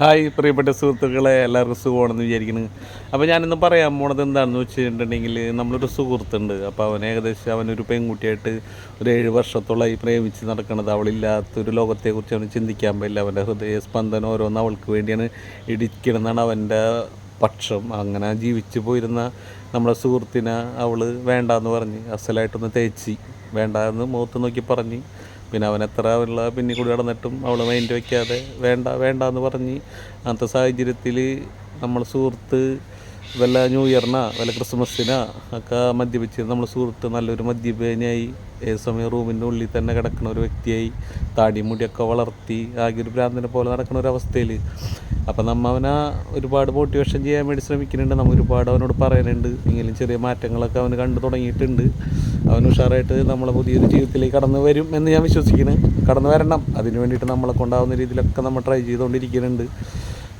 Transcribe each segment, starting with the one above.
Hi പ്രിയപ്പെട്ട സുഹൃത്തുക്കളെ എല്ലാവർക്കും സുഖമാണെന്ന് വിചാരിക്കുന്നു. അപ്പോൾ ഞാനിന്ന് പറയാൻ പോണത് എന്താണെന്ന് വെച്ചിട്ടുണ്ടെങ്കിൽ നമ്മളൊരു സുഹൃത്തുണ്ട്. അപ്പോൾ അവൻ ഏകദേശം അവനൊരു പെൺകുട്ടിയായിട്ട് ഒരു ഏഴ് വർഷത്തോളമായി പ്രേമിച്ച് നടക്കുന്നത് അവളില്ലാത്തൊരു ലോകത്തെക്കുറിച്ച് അവന് ചിന്തിക്കാൻ പറ്റില്ല. അവന്റെ ഹൃദയ സ്പന്ദനം ഓരോന്ന് അവൾക്ക് വേണ്ടിയാണ് ഇടിക്കണമെന്നാണ് അവന്റെ പക്ഷം. അങ്ങനെ ജീവിച്ചു പോയിരുന്ന നമ്മുടെ സുഹൃത്തിനെ അവൾ വേണ്ടാന്ന് പറഞ്ഞ് അസലായിട്ടൊന്ന് തേച്ച് വേണ്ടാന്ന് മുഖത്ത് നോക്കി പറഞ്ഞ് പിന്നെ അവൻ എത്ര ഉള്ള പിന്നിൽ കൂടി നടന്നിട്ടും അവൾ മൈൻഡ് വയ്ക്കാതെ വേണ്ട വേണ്ട എന്ന് പറഞ്ഞ് അങ്ങനത്തെ സാഹചര്യത്തിൽ നമ്മൾ സുഹൃത്ത് വല്ല ന്യൂ ഇയറിനാ വല്ല ക്രിസ്മസിനാ ഒക്കെ മദ്യപിച്ച് നമ്മൾ സുഹൃത്ത് നല്ലൊരു മദ്യപേനായി ഏത് സമയം റൂമിന്റെ ഉള്ളിൽ തന്നെ കിടക്കുന്ന ഒരു വ്യക്തിയായി. താടിമുടിയൊക്കെ വളർത്തി ആകെ ഒരു ഭ്രാന്തനെ പോലെ നടക്കുന്ന ഒരു അവസ്ഥയിൽ അപ്പം നമ്മ അവനെ ഒരുപാട് മോട്ടിവേഷൻ ചെയ്യാൻ വേണ്ടി ശ്രമിക്കുന്നുണ്ട്. നമ്മൾ ഒരുപാട് അവനോട് പറയാനുണ്ട് എങ്കിലും ചെറിയ മാറ്റങ്ങളൊക്കെ അവന് കണ്ടു തുടങ്ങിയിട്ടുണ്ട്. അവൻ ഉഷാറായിട്ട് നമ്മളെ പുതിയൊരു ജീവിതത്തിലേക്ക് കടന്നു വരും എന്ന് ഞാൻ വിശ്വസിക്കുന്നു. കടന്നു വരണം. അതിന് വേണ്ടിയിട്ട് നമ്മളെ കൊണ്ടാവുന്ന രീതിയിലൊക്കെ നമ്മൾ ട്രൈ ചെയ്തുകൊണ്ടിരിക്കുന്നുണ്ട്.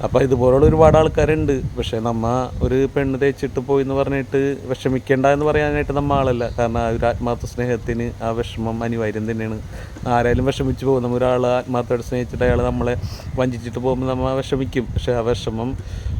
അപ്പോൾ ഇതുപോലുള്ള ഒരുപാട് ആൾക്കാരുണ്ട്. പക്ഷേ നമ്മ ഒരു പെണ്ണ് തേച്ചിട്ട് പോയി എന്ന് പറഞ്ഞിട്ട് വിഷമിക്കേണ്ട എന്ന് പറയാനായിട്ട് നമ്മ ആളല്ല. കാരണം ആ ഒരു ആത്മാർത്ഥ സ്നേഹത്തിന് ആ വിഷമം അനിവാര്യം തന്നെയാണ്. ആരായാലും വിഷമിച്ച് പോകും നമ്മൾ ഒരാൾ ആത്മാർത്ഥമായിട്ട് സ്നേഹിച്ചിട്ട് അയാൾ നമ്മളെ വഞ്ചിച്ചിട്ട് പോകുമ്പോൾ നമ്മൾ വിഷമിക്കും. പക്ഷേ ആ വിഷമം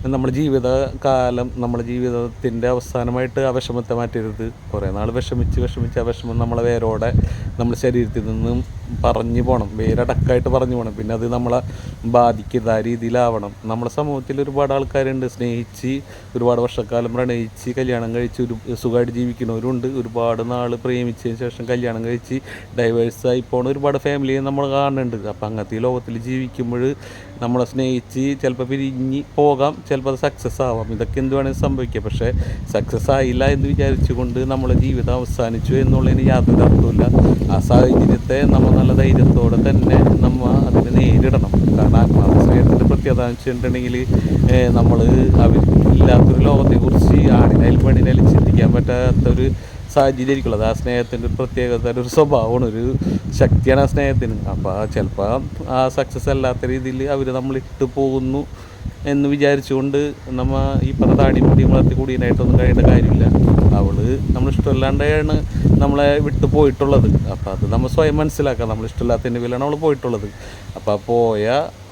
നമ്മുടെ ജീവിതകാലം നമ്മുടെ ജീവിതത്തിന്റെ അവസാനമായിട്ട് ആ വിഷമത്തെ മാറ്റരുത്. കുറേ നാൾ വിഷമിച്ച് വിഷമിച്ച് ആ വിഷമം നമ്മളെ വേരോടെ നമ്മുടെ ശരീരത്തിൽ നിന്നും പറഞ്ഞു പോകണം വേരടക്കായിട്ട് പറഞ്ഞു പോകണം പിന്നെ അത് നമ്മളെ ബാധിക്കരുത് ആ രീതിയിലാവണം. നമ്മുടെ സമൂഹത്തിൽ ഒരുപാട് ആൾക്കാരുണ്ട്. സ്നേഹിച്ച് ഒരുപാട് വർഷക്കാലം പ്രണയിച്ച് കല്യാണം കഴിച്ച് ഒരു സുഖമായിട്ട് ജീവിക്കുന്നവരുണ്ട്. ഒരുപാട് നാൾ പ്രേമിച്ചതിന് ശേഷം കല്യാണം കഴിച്ച് ഡൈവേഴ്സായി പോണ ഒരുപാട് ഫാമിലിയെ നമ്മൾ കാണുന്നുണ്ട്. അപ്പം അങ്ങനത്തെ ലോകത്തിൽ ജീവിക്കുമ്പോൾ നമ്മളെ സ്നേഹിച്ച് ചിലപ്പോൾ പിരിഞ്ഞ് പോകാം ചിലപ്പോൾ അത് സക്സസ് ആവാം. ഇതൊക്കെ എന്ത് വേണമെങ്കിൽ സംഭവിക്കാം. പക്ഷേ സക്സസ് ആയില്ല എന്ന് വിചാരിച്ചുകൊണ്ട് നമ്മളെ ജീവിതം അവസാനിച്ചു എന്നുള്ളതിന് യാതൊരു അർത്ഥമില്ല ആ സാഹചര്യത്തെ നമ്മൾ നല്ല ധൈര്യത്തോടെ തന്നെ നമ്മൾ അതിനെ നേരിടണം. കാരണം ആത്മാശ്രയത്തിന്റെ പ്രത്യേകത വെച്ചിട്ടുണ്ടെങ്കിൽ നമ്മൾ അവർ ഇല്ലാത്തൊരു ലോകത്തെക്കുറിച്ച് ആണിനായാലും പെണ്ണിനായാലും ചിന്തിക്കാൻ പറ്റാത്തൊരു സാഹചര്യം ആയിരിക്കുള്ളത് ആ സ്നേഹത്തിന്റെ ഒരു പ്രത്യേകത ഒരു സ്വഭാവമാണ് ഒരു ശക്തിയാണ് ആ സ്നേഹത്തിന്. അപ്പോൾ ചിലപ്പോൾ ആ സക്സസ് അല്ലാത്ത രീതിയിൽ അവർ നമ്മളിട്ട് പോകുന്നു എന്ന് വിചാരിച്ചുകൊണ്ട് നമ്മൾ ഈ പറഞ്ഞ താടിമുടി വളർത്തി കൂടിയതിനായിട്ടൊന്നും കഴിയേണ്ട കാര്യമില്ല. അവൾ നമ്മൾ ഇഷ്ടമല്ലാണ്ടാണ് നമ്മളെ വിട്ട് പോയിട്ടുള്ളത്. അപ്പോൾ അത് നമ്മൾ സ്വയം മനസ്സിലാക്കാം. നമ്മൾ ഇഷ്ടമില്ലാത്തതിന്റെ പേരിലാണ് അവൾ പോയിട്ടുള്ളത്. അപ്പോൾ പോയ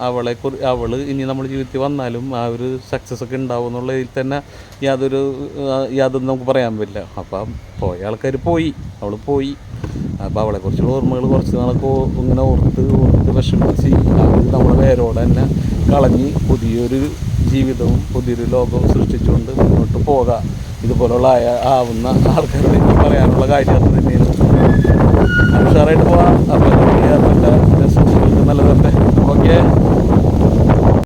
അവളെ കുറി അവൾ ഇനി നമ്മൾ ജീവിതത്തിൽ വന്നാലും ആ ഒരു സക്സസ് ഒക്കെ ഉണ്ടാവും എന്നുള്ളതിൽ തന്നെ യാതൊരു യാതൊന്നും നമുക്ക് പറയാൻ പറ്റില്ല. അപ്പം പോയ ആൾക്കാർ പോയി. അവൾ പോയി. അപ്പോൾ അവളെക്കുറിച്ചുള്ള ഓർമ്മകൾ കുറച്ച് നാളൊക്കെ ഇങ്ങനെ ഓർത്ത് ഓർത്ത് വിഷമിച്ച് അത് നമ്മളെ വേരോടെ തന്നെ കളഞ്ഞ് പുതിയൊരു ജീവിതവും പുതിയൊരു ലോകവും സൃഷ്ടിച്ചുകൊണ്ട് മുന്നോട്ട് പോകാം. ഇതുപോലുള്ള ആവുന്ന ആൾക്കാരോട് പറയാനുള്ള കാര്യം അത് തന്നെയാണ് ഉഷാറായിട്ട് പോവാം